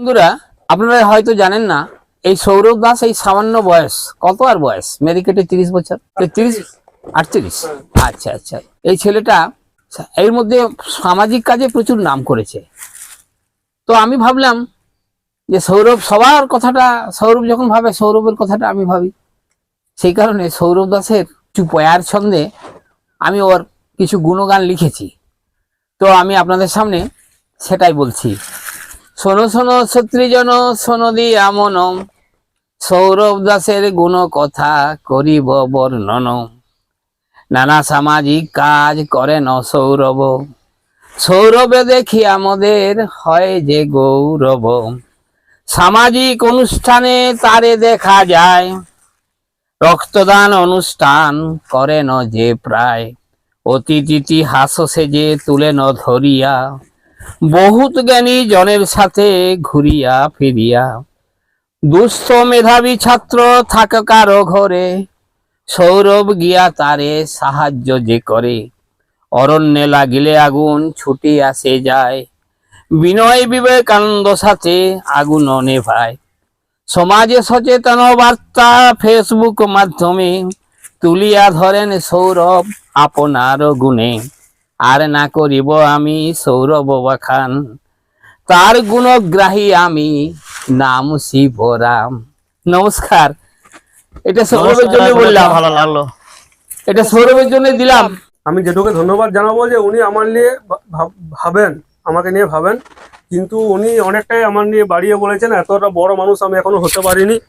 বন্ধুরা, আপনারা হয়তো জানেন না, এই সৌরভ দাস এই সামান্য বয়স, কত আর বয়স? মেরিকেটে তিরিশ বছর? তিরিশ? আটত্রিশ? আচ্ছা আচ্ছা। এই ছেলেটা এর মধ্যে সামাজিক কাজে প্রচুর নাম করেছে। তো আমি ভাবলাম যে সৌরভ সবার কথাটা, সৌরভ যখন ভাবে, সৌরভের কথাটা আমি ভাবি। সেই কারণে সৌরভ দাসের কিছু পয়ার ছন্দে আমি ওর কিছু গুণগান লিখেছি। তো আমি আপনাদের সামনে সেটাই বলছি। শোনো শোনো ছত্রিজন শোনো দিয়া মনম। সৌরভ দাসের গুণ কথা করিব বর্ণন। নানা সামাজিক কাজ করেন সৌরভ। সৌরভে দেখি আমাদের হয় যে গৌরব। সামাজিক অনুষ্ঠানে তারে দেখা যায়। রক্তদান অনুষ্ঠান করেন যে প্রায়। অতিথি হাস সেজে তুলেন ধরিয়া। বহুত জ্ঞানী জনের সাথে ঘুরিয়া ফিরিয়া। দুস্থ মেধাবী ছাত্র থাক কারও ঘরে, সৌরভ গিয়া তারে সাহায্য যে করে। অরণ্যে লাগিলে আগুন ছুটি আসে যায়। বিনয় বিবেকানন্দ সাথে আগুন নেভায়। সমাজে সচেতন বার্তা ফেসবুক মাধ্যমে তুলিয়া ধরেন সৌরভ আপনার গুণে। আর না করিব আমি সৌরভ বাখান। তার গুণগ্রাহী আমি নাম শিবরাম। নমস্কার। এটা সৌরভের জন্য বললাম। ভালো লাগল। এটা সৌরভের জন্য দিলাম। আমি যেটুকু ধন্যবাদ জানাব যে উনি আমার নিয়ে ভাবেন আমাকে নিয়ে ভাবেন। কিন্তু উনি অনেকটাই আমার নিয়ে বাড়িয়ে বলেছেন এতটা বড় মানুষ আমি এখনও হতে পারিনি।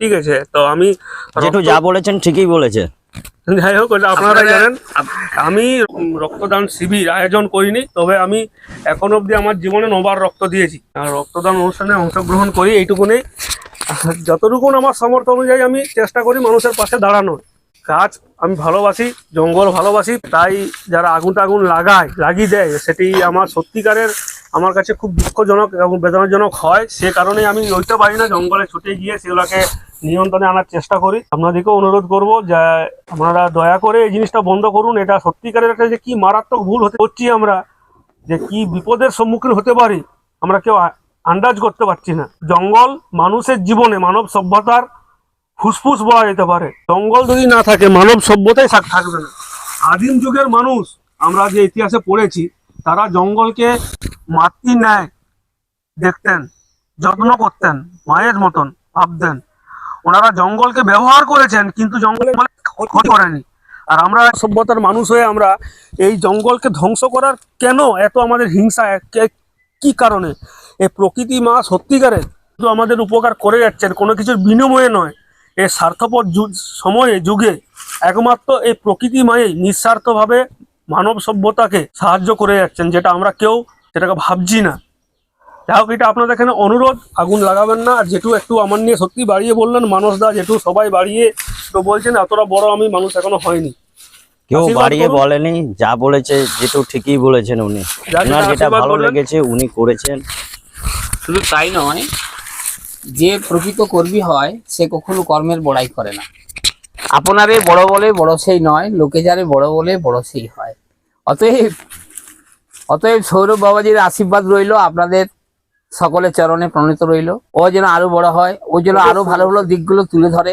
ঠিক আছে তো আমি যেটু যা বলেছেন ঠিকই বলেছে। যাই হোক ওটা আপনারা জানেন। আমি রক্তদান শিবির আয়োজন করিনি তবে আমি এখন অবধি আমার জীবনে নবার রক্ত দিয়েছি। আর রক্তদান অনুষ্ঠানে অংশগ্রহণ করি এইটুকুনি। যতটুকুন আমার সামর্থ্য অনুযায়ী আমি চেষ্টা করি মানুষের পাশে দাঁড়ানোর। গাছ আমি ভালোবাসি জঙ্গল ভালোবাসি তাই যারা আগুন টাগুন লাগায় লাগিয়ে দেয় সেটি আমার সত্যিকারের আমার কাছে খুব দুঃখজনক এবং বেদনাজনক হয়। সে কারণে আমি রইতে পারি না জঙ্গলে ছুটে গিয়ে সেগুলোকে নিয়ন্ত্রণে আনার চেষ্টা করি। আপনাদেরকেও অনুরোধ করব যে আপনারা দয়া করে এই জিনিসটা বন্ধ করুন। এটা সত্যিকারের একটা যে কি মারাত্মক ভুল হতে করছি আমরা, যে কি বিপদের সম্মুখীন হতে পারি, আমরা কেউ আন্দাজ করতে পারছি না। জঙ্গল মানুষের জীবনে মানব সভ্যতার ফুসফুস বলা যেতে পারে। জঙ্গল যদি না থাকে, মানব সভ্যতাই থাকবে না। আদিম যুগের মানুষ, আমরা যে ইতিহাসে পড়েছি, তারা জঙ্গলকে মাতৃ ন্যায় দেখতেন, যত্ন করতেন, মায়ের মতন ভাবতেন। ওনারা জঙ্গলকে ব্যবহার করেছেন, কিন্তু জঙ্গলের মানে ক্ষতি করেনি। আর আমরা সভ্যতার মানুষ হয়ে আমরা এই জঙ্গলকে ধ্বংস করার কেন এত আমাদের হিংসা? কে- কারণে? এই প্রকৃতি মা সত্যিকারের শুধু আমাদের উপকার করে যাচ্ছেন, কোনো কিছুর বিনিময়ে নয়। এই স্বার্থপর সময়ে, যুগে একমাত্র এই প্রকৃতি মায়েই নিঃস্বার্থভাবে মানব সভ্যতাকে সাহায্য করে যাচ্ছেন, যেটা আমরা কেউ, সেটাকে ভাবছি না। যাই হোক এটা আপনাদের এখানে অনুরোধ আগুন লাগাবেন না। আর যেটু একটু আমার নিয়ে সত্যি বাড়িয়ে বললেন মানুষ দা যেটু সবাই বাড়িয়ে তো বলছেন এতটা বড় আমি মানুষ এখনও হয়নি। কেউ বাড়িয়ে বলেনি যা বলেছে যেটু ঠিকই বলেছেন উনি। যা যেটা ওনার যেটা ভালো লেগেছে উনি করেছেন। শুধু তাই নয় যে প্রকৃত কর্মী হয় সে কখনো কর্মের বড়াই করে না। আপনারে বড় বলে বড় সেই নয় লোকে যারে বড় বলে বড় সেই হয়। অতএব অতএব সৌরভ বাবাজির আশীর্বাদ রইল আপনাদের সকলের চরণে প্রণীত রইল। ও যেন আরও বড় হয়, ও যেন আরও ভালো ভালো দিকগুলো তুলে ধরে।